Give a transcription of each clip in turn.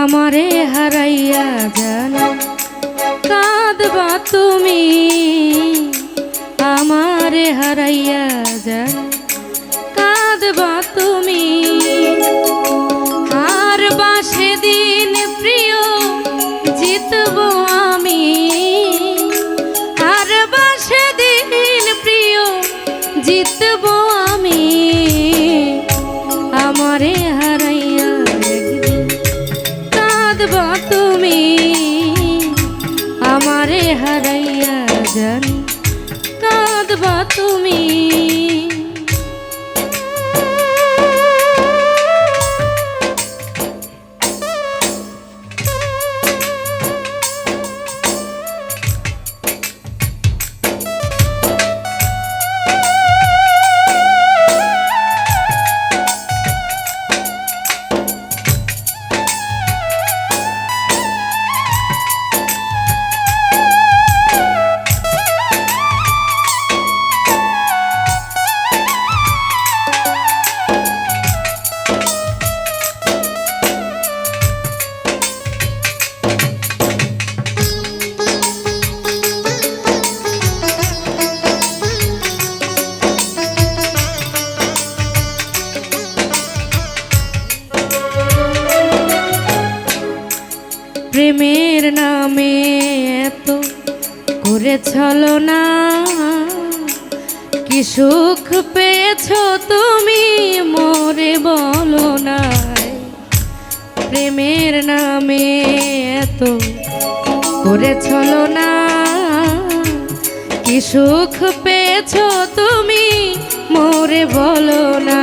আমারে হারাইয়া জানো কাঁদবা তুমি আমারে হারাইয়া জানো কাঁদবা তুমি কাঁদবা তুমি। আমারে হারাইয়া জানি কাঁদবা তুমি। প্রেমের নামে এত করে ছলো না। কি সুখ পেয়েছ তুমি মোরে বলো না। প্রেমের নামে এত করে ছলো না। কি সুখ পেয়েছ তুমি মোরে বলো না।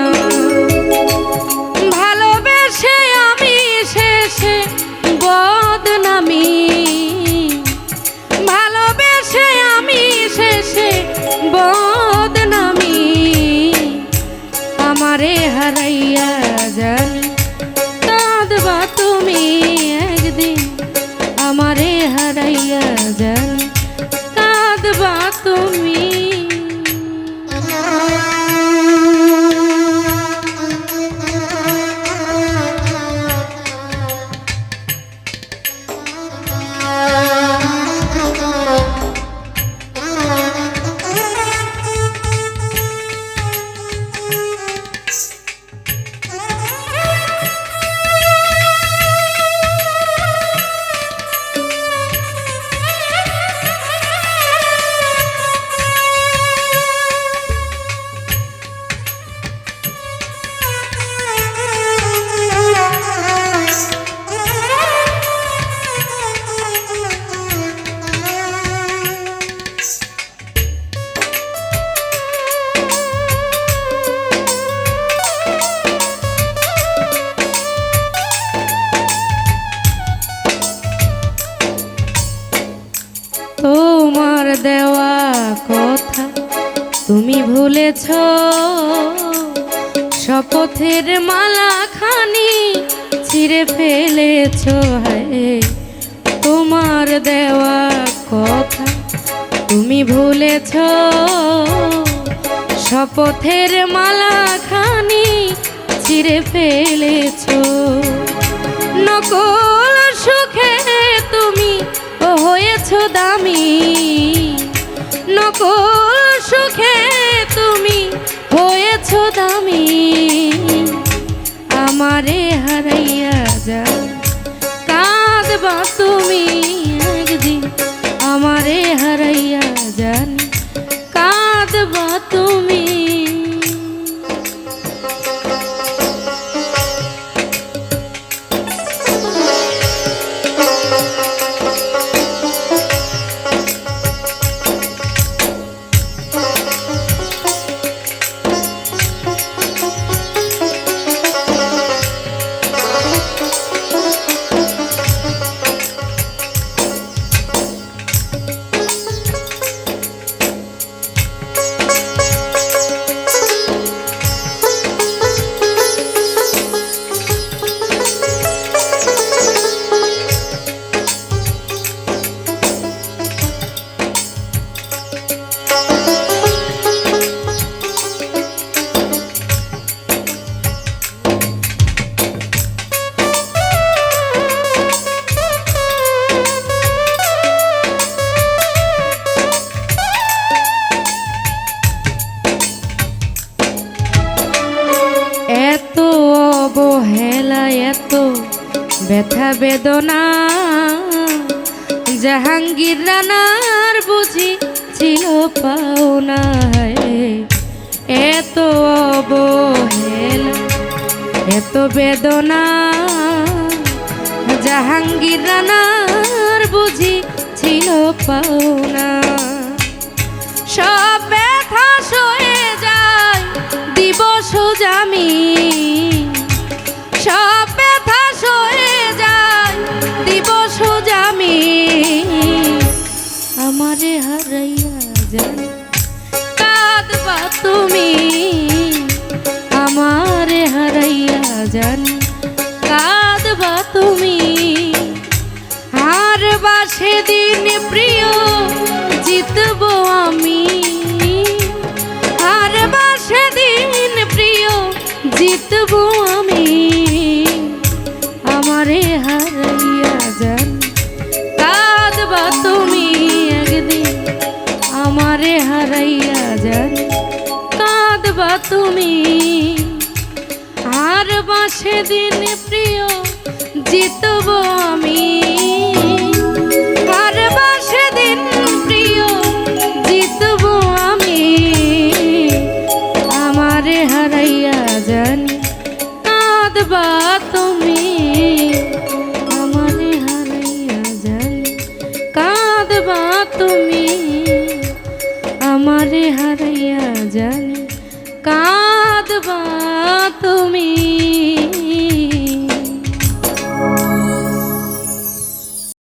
দেওয়া কথা তুমি ভুলেছ। শপথের মালা খানি ছিঁড়ে ফেলেছ, হায়। তোমার দেওয়া কথা তুমি ভুলেছ। শপথের মালা খানি ছিঁড়ে ফেলেছ। নকল আমারে হারাইয়া যা কাঁদবা তুমি ব্যথা বেদনা, জাহাঙ্গীর রানার বুঝি ছিল পাওনা এত অবহেল, এত বেদনা, জাহাঙ্গীর রানার বুঝি ছিল পাওনা যায় কাঁদবা তুমি আমারে হারাইয়া জানি কাঁদবা তুমি আর বা সেদিন প্রিয় জিতব আমি। তুমি। আর বাসে দিন প্রিয় জিতব আমি। আর বাসে দিন প্রিয় জিতব আমি। আমার হারাইয়া জানি কাঁদবা তুমি। আমারে হারাইয়া জানি কাঁদবা তুমি। আমারে হারাইয়া জানি কাঁদবা তুমি।